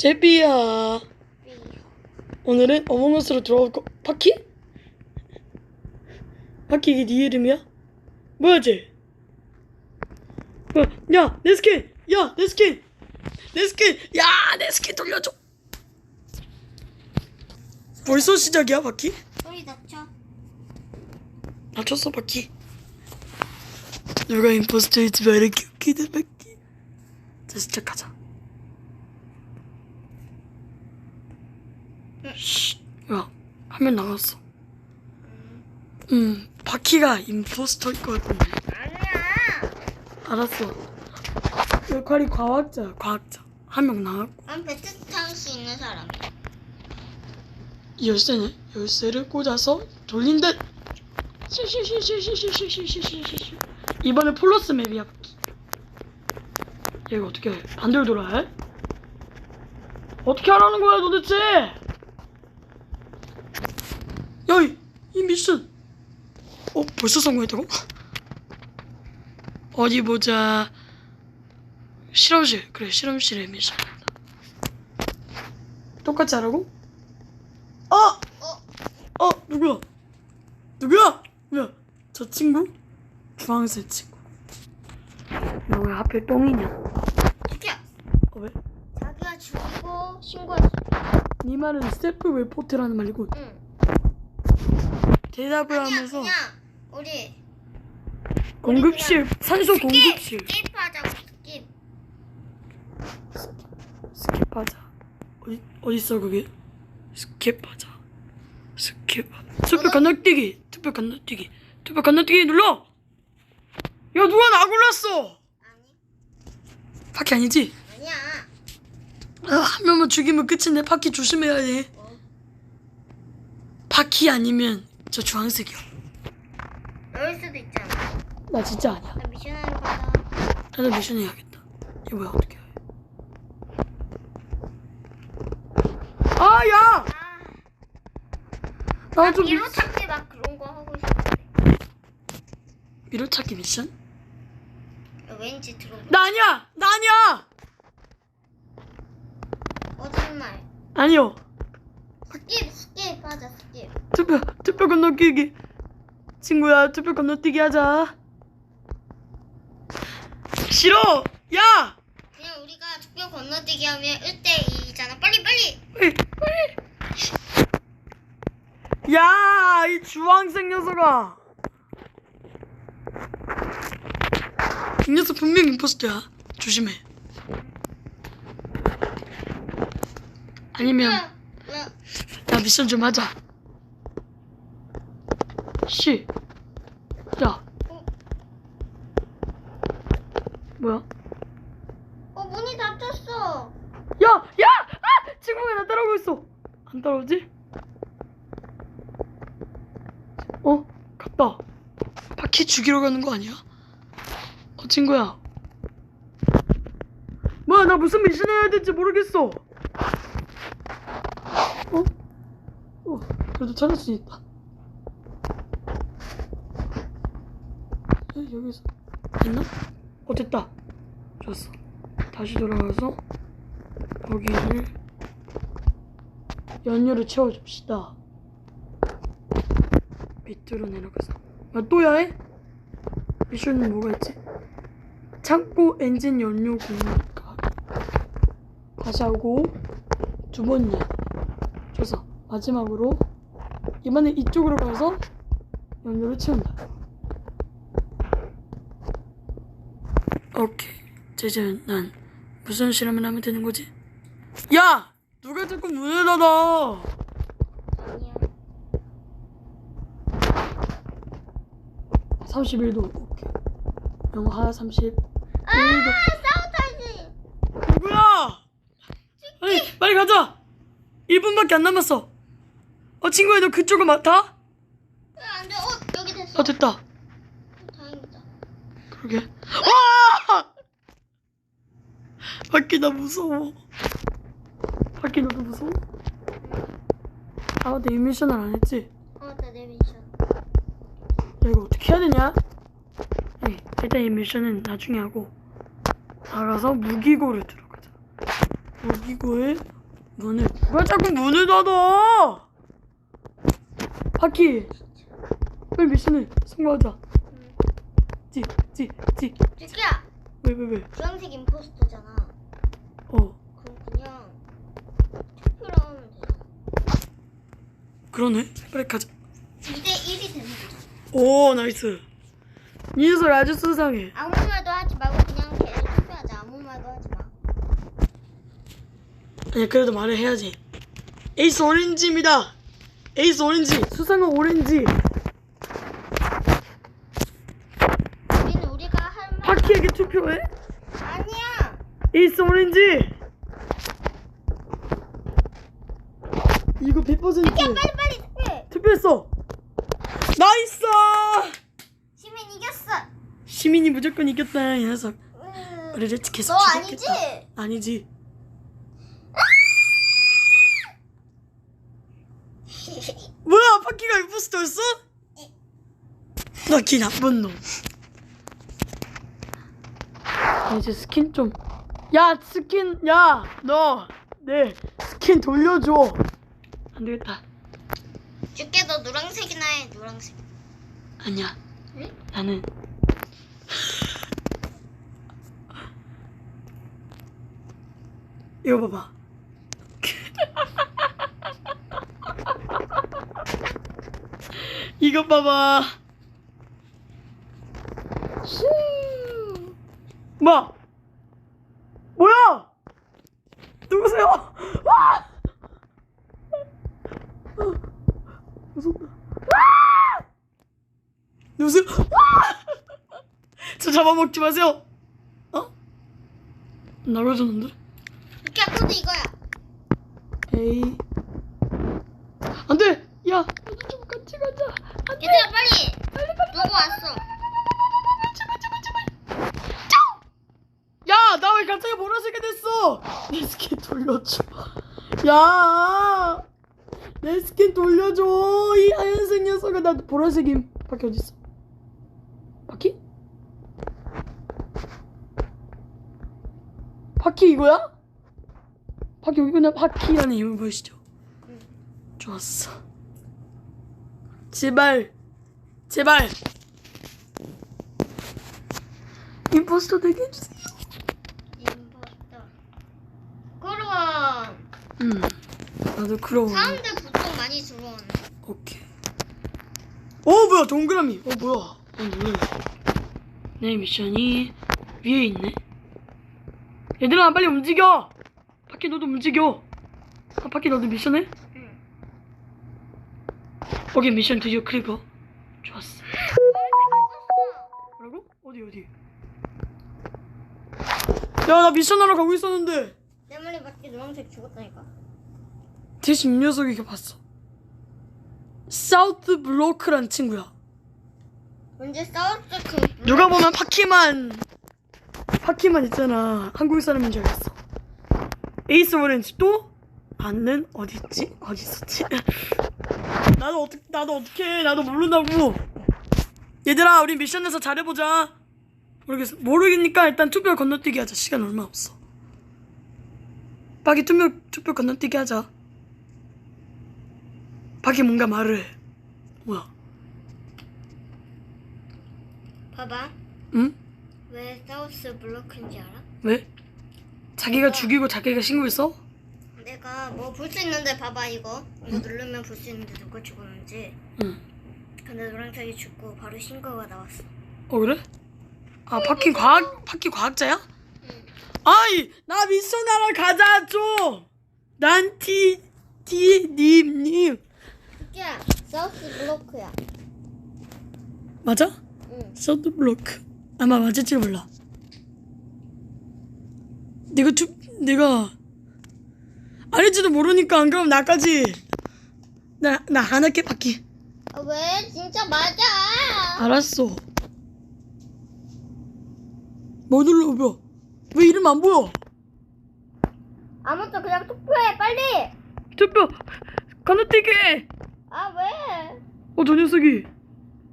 제비야. 오늘은 어몽어스로 들어올 거. 파키? 파키 이게 네 이름이야? 뭐야 쟤? 어, 야, 내 스킨! 야, 내 스킨! 내 스킨! 야, 내 스킨 돌려줘! 벌써 시작이야, 바퀴? 소리 낮춰. 맞췄어, 바퀴. 누가 임포스터일지 말이렇게 웃기는 바퀴. 자, 시작하자. 쉿, 야, 화면 나갔어. 음, 바퀴가 임포스터일 것 같은데. 아니야. 알았어. 역할이 과학자야, 과학자. 한 명 나왔고. 난 배트 탈 수 있는 사람이야. 이 열쇠는 열쇠를 꽂아서 돌린 듯. 시시시시시시시시시시시. 이번에 플러스 맵이야. 얘가 어떻게 해? 반대로 돌아야 해? 어떻게 하라는 거야 도대체? 야, 이, 이 미션. 어, 벌써 성공했다고? 어디 보자. 실험실. 그래, 실험실의 미션. 똑같이 하라고? 어! 어? 어 누구야? 누구야? 뭐야? 저 친구? 주황색 친구. 너왜 하필 똥이냐? 자기야. 어 왜? 자기가 죽이고 신고했어. 네 말은 셀프 웨포트라는 말이고 응. 대답을 아니야 하면서 그냥 우리 공급실 산소 공급실 스킵하자고 스킵. 스킵하자. 어디 어디 있어 그게? 스킵하자. 스킵. 투표 건너뛰기. 투표 건너뛰기. 투표 건너뛰기 눌러. 야 누가 나 골랐어? 아니 밖에 아니지? 아니야. 아, 한 명만 죽이면 끝인데 바퀴 조심해야 돼. 어. 바퀴 아니면 저 주황색이야. 넣을 수도 있잖아. 나 진짜 아니야. 나 미션하러 가자. 나도 미션 해야겠다. 이거 뭐야 어떻게 해? 아 야! 아. 나좀 이로 찾기 막 그런 거 하고 있었는데 미로 찾기 미션? 왠지 들어. 나 아니야! 나 아니야! 거짓말. 아니요. 스킵 스킵 하자 스킵. 투표 투표 건너뛰기. 친구야 투표 건너뛰기 하자. 싫어! 야! 그냥 우리가 투표 건너뛰기 하면 1대 2잖아. 빨리 빨리. 빨리 빨리. 야! 이 주황색 녀석아! 이 녀석 분명 임포스터야. 조심해. 아니면 야, 미션 좀 하자. 씨. 야. 어? 뭐야? 어 문이 닫혔어. 야! 야! 아! 친구가 나 따라오고 있어. 안 따라오지? 어? 갔다. 바퀴 죽이러 가는 거 아니야? 어, 친구야. 뭐야, 나 무슨 미션 해야 될지 모르겠어. 어? 어, 그래도 찾을 수 있다. 에, 여기서 됐나? 어, 됐다. 좋았어. 다시 돌아가서 여기를 연료를 채워줍시다. 밑으로 내려가서. 아, 또야 해? 미션은 뭐가 있지? 창고 엔진 연료 공급. 다시 하고 두 번째. 줘서 마지막으로 이번에 이쪽으로 가서 연료를 채운다. 오케이. 이제 난 무슨 실험을 하면 되는 거지? 야! 누가 자꾸 문을 닫아! 아니야. 31도. 오케이. 영하 31도. 아 사우타지. 누구야? 빨리, 빨리 가자! 1분밖에 안 남았어. 어, 친구야, 너 그쪽을 맡아? 왜안 돼? 어 여기 됐어. 어, 됐다. 어, 다행이다. 그러게. 와! 밖에 나 무서워. 밖에 너도 무서워? 아, 내 미션을 안 했지? 어나 내 미션. 야, 이거 어떻게 해야 되냐? 네, 일단 이 미션은 나중에 하고 나가서 무기고를 들어가자. 여기고 해? 문을 왜 자꾸 문을 닫아? 바퀴. 빨리 미션을 성공하자. 찌찌찌. 쭈끼야! 왜왜 왜? 주황색 임포스터잖아. 어. 그럼 그냥 투표를 하면 되잖아. 그러네. 빨리 가자. 2대1이 되는 거잖아 오 나이스. 이 녀석 아주 수상해. 아무 말도 하지 말고 그냥 걔를 투표하자. 아무 말도 하지 마. 아니 그래도 말을 해야지. 에이스 오렌지입니다 에이스 오렌지. 수상한 오렌지. 우리는 우리가 할말 바퀴에게 투표해? 아니야. 에이스 오렌지. 이거 100% 빨리 빨리 투표해 투표했어. 나이스! 시민 이겼어. 시민이 무조건 이겼다 이 녀석. 으, 우리를 계속 너. 아니지? 아니지 뭐야 바퀴가 임포스터였어? 나기 나쁜 놈. 야, 이제 스킨 좀 야 스킨 야 너 내 스킨 돌려줘. 안되겠다. 쭈끼 너 노란색이나 해 노란색. 아니야. 응? 나는 이거 봐봐 이것 봐봐 슈. 뭐 뭐야 누구세요 와 어, 무섭다 아! 누구세요 저 잡아먹지 마세요. 어? 날아졌는데? 코드 이거야 에이. 야! 내 스킨 돌려줘. 이 하얀색 녀석아. 나 보라색임. 바퀴 어딨어? 바퀴? 바퀴 이거야? 바퀴 여기구나. 바퀴라는 이름 보이시죠? 좋았어. 제발. 제발. 임포스터 되게 해주세요. 임포스터 그럼 응. 나도 그러고. 사람들 보통 많이 들어오네 오케이. 어 뭐야 동그라미. 어 뭐야. 어 놀래. 내 미션이 위에 있네. 얘들아 빨리 움직여. 바퀴 너도 움직여. 아 바퀴 너도 미션해? 응. 오케이 미션 드디어 클리어. 좋았어. 뭐라고? 어디 어디? 야 나 미션하러 가고 있었는데 내 말이 맞게 노란색 죽었다니까. 대신 이 녀석이 이렇게 봤어. 사우트 블로크란 친구야. 언제 싸웠어 그 누가 보면 파키만 파키만 있잖아. 한국 사람인 줄 알았어. 에이스 오렌지 또 안는 어디 있지? 어디 있었지? 나도 어떻게 나도 어떻게 나도 모른다고. 얘들아 우리 미션에서 잘해보자. 모르겠어. 모르겠으니까 일단 투표 건너뛰기 하자. 시간 얼마 없어 박이 투표 투표 건너뛰기 하자. 박이 뭔가 말을 해. 뭐야? 봐봐. 응? 왜 사우스 블로크인지 알아? 왜? 자기가 죽이고 자기가 신고했어? 내가 뭐 볼 수 있는데 봐봐 이거. 이거 누르면 볼 수 있는데 누가 죽었는지. 응. 근데 노란색이 죽고 바로 신고가 나왔어. 어 그래? 아 파킹 과학 파킹 과학자야? 아이 나 미션 하러 가자 좀난티티님님. 야 사우스 블로크야. 맞아? 응. 서드 블로크. 아마 맞을지 몰라. 내가 투 내가 아닐지도 모르니까 안 그럼 나까지. 나 나 안 할게 바퀴 아, 왜? 진짜 맞아. 알았어. 뭐 눌러 봐. 왜 이름 안 보여? 아무튼 그냥 투표해 빨리 투표 건너뛰기. 아 왜? 어, 저 녀석이.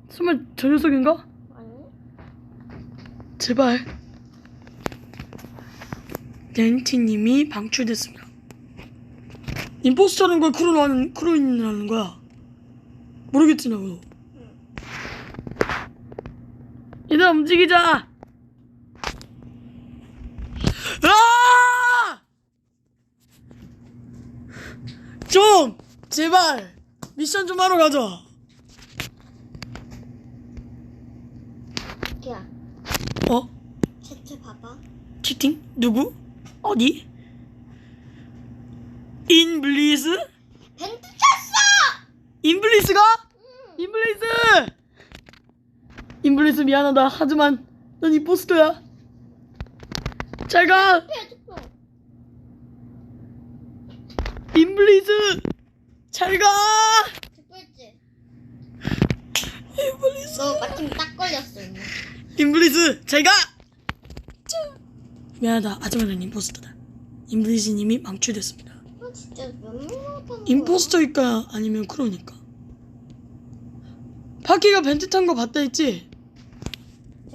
설마 저 녀석인가? 아니 제발. 덴티님이 방출됐습니다. 임포스터는 거야? 크로라는 크로인이라는 거야? 모르겠지 나도. 얘들아 움직이자. 아! 좀 제발 미션 좀 하러 가자. 야, 어? 채채 봐봐. 치팅? 누구? 어디? 인블리스? 벤트 찼어! 인블리스가? 인블리스! 인블리스 미안하다. 하지만 넌 임포스터야. 잘 가. 해줬어. 인블리스. 잘 가. 인블리스. 너 마침 딱 걸렸어, 이미. 인블리스. 잘 가. 미안하다. 난 임포스터다. 인블리스님이 망출됐습니다. 너 진짜 몇명하다는 거야? 임포스터일까 아니면 크로니까? 파키가 벤트 탄 거 봤다 했지?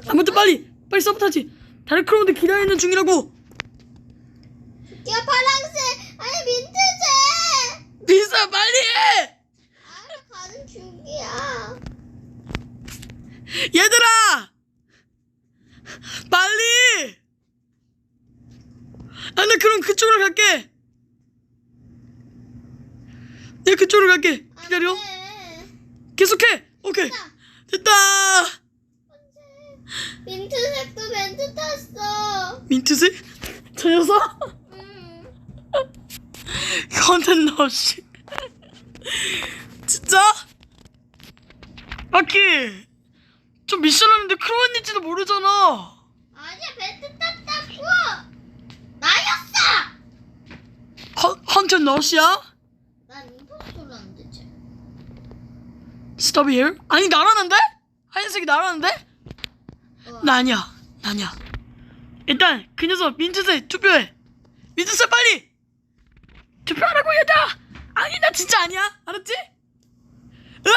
아무튼 빨리 빨리 서브 타지 다른 크로우들 기다리는 중이라고 야, 파랑색! 아니, 민트 색! 비싸 빨리 해! 아, 가는 중이야. 얘들아! 빨리! 아 나 그럼 그쪽으로 갈게. 내가 그쪽으로 갈게. 안 기다려. 돼. 계속해. 오케이. 됐다. 민트색도 벤트 탔어. 민트색? 저 녀석? 응. 컨텐너 씨 진짜? 아키 좀 미션 하는데 크로원인지도 모르잖아 아니야, 벤트 탔다고! 나였어! 컨, 컨텐 너시야? 난 임포스터라는데, 쟤. 스톱 here? 아니 나라는데? 하얀색이 나라는데? 어. 나 아니야 나 아니야 일단 그 녀석 민트색 투표해 민트색 빨리 투표하라고 얘들아 아니 나 진짜 아니야 알았지? 으아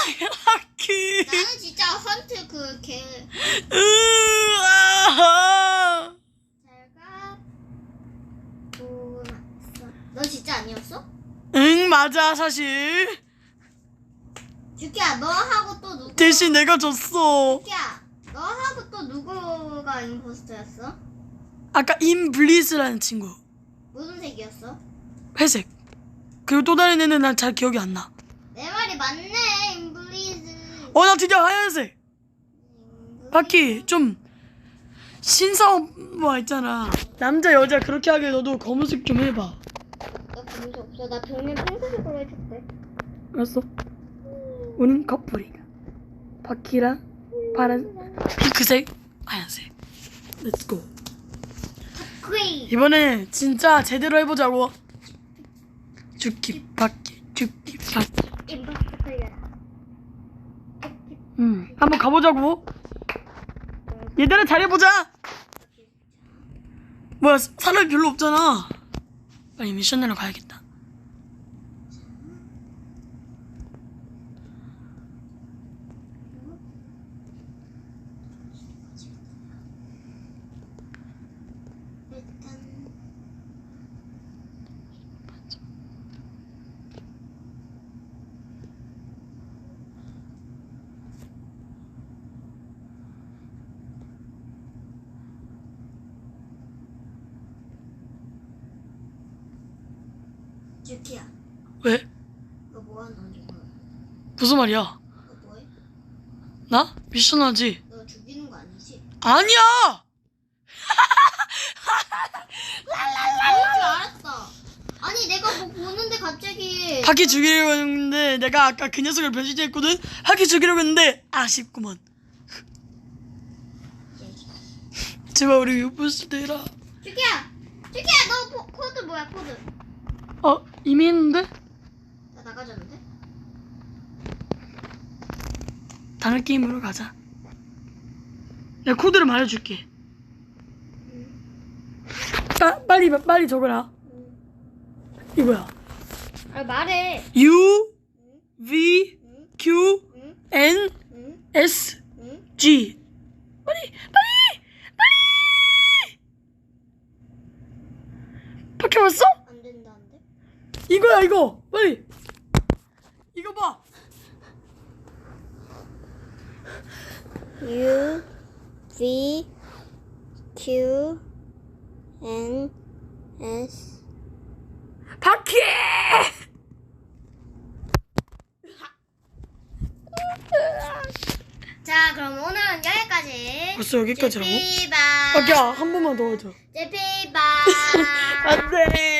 아키 나는 진짜 헌트 그 개. 으아 잘가. 너 진짜 아니었어? 응 맞아 사실 주키야, 너하고 또 누구? 대신 내가 졌어 주키야, 너하고 또 누구가 임포스터였어? 아까 임블리스라는 친구 무슨 색이었어? 회색. 그리고 또 다른 애는 난 잘 기억이 안 나. 내 말이 맞네, 임블리즈. 어 나 드디어 하얀색. 바퀴 좀 신사업 뭐 있잖아. 남자 여자 그렇게 하게 너도 검은색 좀 해봐. 나 검은색 없어. 나 별명 핑크색으로 해줄게. 알았어. 우린 커플이야. 바퀴랑 파란 핑크색 하얀색. 렛츠고. 이번에 진짜 제대로 해보자고 죽기 바퀴 죽기 바퀴 임포스터 걸려라. 음 한번 가보자고. 얘들아 잘해보자. 뭐야 사람이 별로 없잖아. 빨리 미션으로 가야겠다 일단 주키야, 왜? 너 뭐 하는 지금? 무슨 말이야 너 뭐해? 나? 미션 하지 너 죽이는 거 아니지? 아니야 그럴 줄 알았어. 아니 내가 뭐 보는데 갑자기 바퀴 죽이려고 했는데 내가 아까 그 녀석을 변신했거든 바퀴 죽이려고 했는데 아쉽구먼 제발 우리 유부스 되라 주키야, 주키야 너 포- 코드 뭐야 코드? 어 이미 했는데? 나 나가졌는데? 다른 게임으로 가자 내가 코드를 말해줄게 빠, 빨리 빨리 적어라 이거야 아 말해. U V 응? Q 응? N 응? S 응? G 빨리 빨리 빨리 바퀴 왔어? 이거야 이거. 빨리. 이거 봐. U V Q N S. 바퀴! 자 그럼 오늘은 여기까지. 벌써 여기까지라고? 제피바 바퀴야 한 번만 더 하자. 제피바 안돼